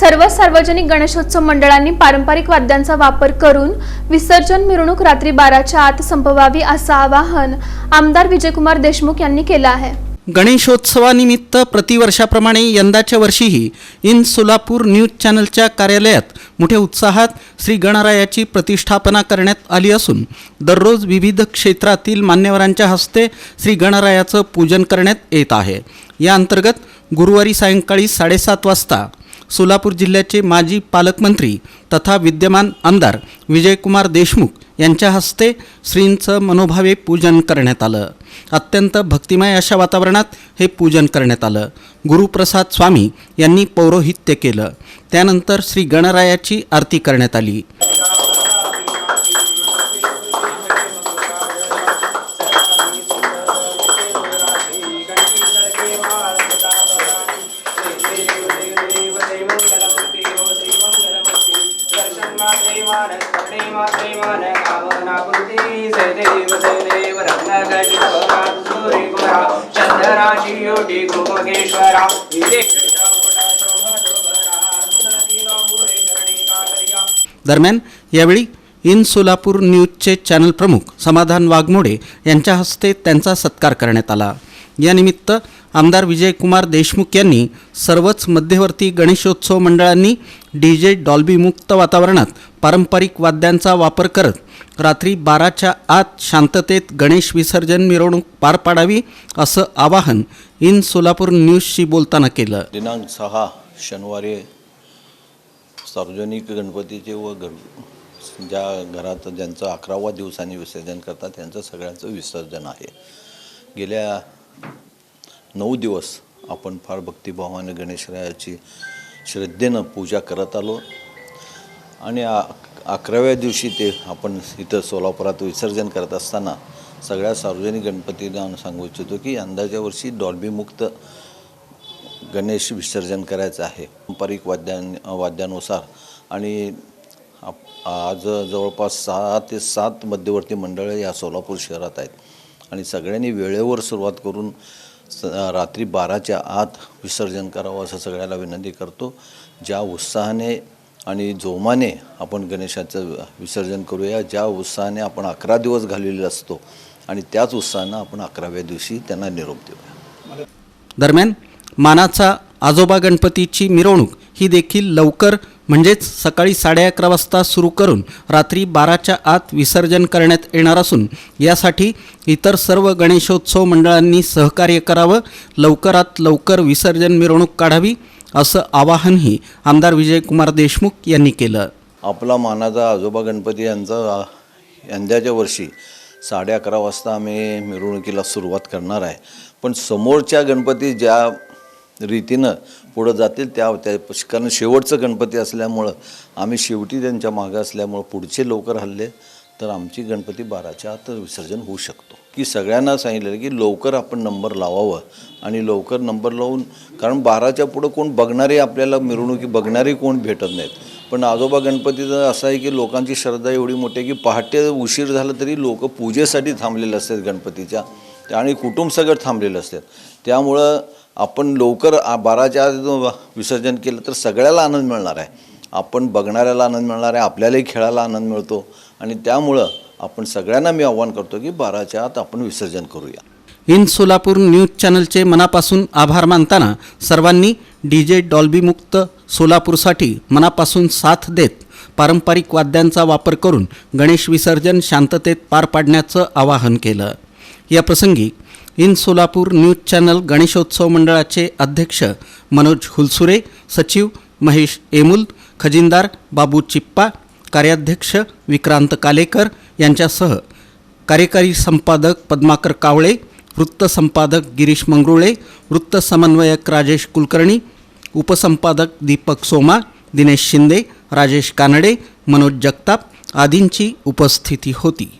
सर्व सार्वजनिक गणेशोत्सव मंडळांनी पारंपरिक वाद्यांचा वापर करून विसर्जन मिरवणूक रात्री बाराच्या आत संपवावी असं आवाहन आमदार विजयकुमार देशमुख यांनी केलं आहे. गणेशोत्सवानिमित्त प्रतिवर्षाप्रमाणे यंदाच्या वर्षीही इन सोलापूर न्यूज चॅनलच्या कार्यालयात मोठ्या उत्साहात श्री गणरायाची प्रतिष्ठापना करण्यात आली असून दररोज विविध क्षेत्रातील मान्यवरांच्या हस्ते श्री गणरायाचं पूजन करण्यात येत आहे. या अंतर्गत गुरुवारी सायंकाळी साडेसात वाजता सोलापूर जिल्ह्याचे माजी पालकमंत्री तथा विद्यमान आमदार विजयकुमार देशमुख यांच्या हस्ते श्रींचं मनोभावे पूजन करण्यात आलं. अत्यंत भक्तिमय अशा वातावरणात हे पूजन करण्यात आलं. गुरुप्रसाद स्वामी यांनी पौरोहित्य केलं. त्यानंतर श्री गणरायाची आरती करण्यात आली. चंद्राची दरम्यान यावेळी इन सोलापूर न्यूजचे चॅनल प्रमुख समाधान वाघमोडे यांच्या हस्ते त्यांचा सत्कार करण्यात आला. यानिमित्त आमदार विजयकुमार देशमुख यांनी सर्वच मध्यवर्ती गणेशोत्सव मंडळांनी डी जे डॉल्बीमुक्त वातावरणात पारंपरिक वाद्यांचा वापर करत रात्री बाराच्या आत शांततेत गणेश विसर्जन मिरवणूक पार पाडावी असं आवाहन इन सोलापूर न्यूजशी बोलताना केलं. दिनांक सहा शनिवारी सार्वजनिक गणपतीचे व घर ज्या घरात ज्यांचं अकरावा दिवसांनी विसर्जन करतात त्यांचं सगळ्यांचं विसर्जन आहे. गेल्या नऊ दिवस आपण फार भक्तिभावाने गणेशरायाची श्रद्धेनं पूजा करत आलो. आणि आ अकराव्या दिवशी ते आपण इथं सोलापुरात विसर्जन करत असताना सगळ्या सार्वजनिक गणपतींना सांगू इच्छितो की यंदाच्या वर्षी डॉल्बीमुक्त गणेश विसर्जन करायचं आहे. पारंपरिक वाद्यां वाद्यानुसार. आणि आप- आज जवळपास सहा ते सात मध्यवर्ती मंडळं या सोलापूर शहरात आहेत. आणि सगळ्यांनी वेळेवर सुरुवात करून रात्री बाराच्या आत विसर्जन करावं असं सगळ्याला विनंती करतो. ज्या उत्साहाने आणि जोमाने आपण गणेशाचं विसर्जन करूया ज्या उत्साहाने आपण अकरा दिवस घाललेला असतो आणि त्याच उत्साहानं आपण अकराव्या दिवशी त्यांना निरोप देऊया. दरम्यान मानाचा आजोबा गणपतीची मिरवणूक ही देखील लवकर म्हणजेच सकाळी साडे अकरा वाजता सुरू करून रात्री बाराच्या आत विसर्जन करण्यात येणार असून यासाठी इतर सर्व गणेशोत्सव मंडळांनी सहकार्य करावं लवकरात लवकर विसर्जन मिरवणूक काढावी असं आवाहनही आमदार विजयकुमार देशमुख यांनी केलं. आपला मानाचा आजोबा गणपती यांचा यंदाच्या वर्षी साडे अकरा वाजता आम्ही मिरवणुकीला सुरुवात करणार आहे. पण समोरच्या गणपती ज्या रीतीनं पुढं जातील. त्या त्या कारण शेवटचं गणपती असल्यामुळं आम्ही शेवटी त्यांच्या मागं असल्यामुळं पुढचे लवकर हल्ले तर आमची गणपती बाराच्या आत विसर्जन होऊ शकतो. की सगळ्यांना सांगितलेलं की लवकर आपण नंबर लावावं आणि लवकर नंबर लावून कारण बाराच्या पुढं कोण बघणारे आपल्याला मिरवणुकी बघणारे कोण भेटत नाहीत. पण आजोबा गणपतीचं असं आहे की लोकांची श्रद्धा एवढी मोठी आहे की पहाटे उशीर झालं तरी लोक पूजेसाठी थांबलेले असतात गणपतीच्या. त्या- आणि कुटुंब सगळं थांबलेलं असतात. त्यामुळं आपण लवकर बाराच्या आत विसर्जन केलं तर सगळ्याला आनंद मिळणार आहे. आपण बघणाऱ्याला आनंद मिळणार आहे आपल्यालाही खेळायला आनंद मिळतो. आणि त्यामुळं आपण सगळ्यांना मी आव्हान करतो की बाराच्या आत आपण विसर्जन करूया. इन सोलापूर न्यूज चॅनलचे मनापासून आभार मानताना सर्वांनी डी जे डॉल्बीमुक्त सोलापूरसाठी मनापासून साथ देत पारंपरिक वाद्यांचा वापर करून गणेश विसर्जन शांततेत पार पाडण्याचं आवाहन केलं. या प्रसंगी in Solapur news channel Ganeshotsav मंडळाचे अध्यक्ष मनोज हुलसुरे सचिव महेश एमुल खजिनदार बाबू चिप्पा कार्याध्यक्ष विक्रांत कालेकर यांच्यासह कार्यकारी संपादक पद्माकर कावळे वृत्त संपादक गिरीश मंगरुळे वृत्त समन्वयक राजेश कुलकर्णी उपसंपादक दीपक सोमा दिनेश शिंदे राजेश कानडे मनोज जगताप आदींची उपस्थिती होती.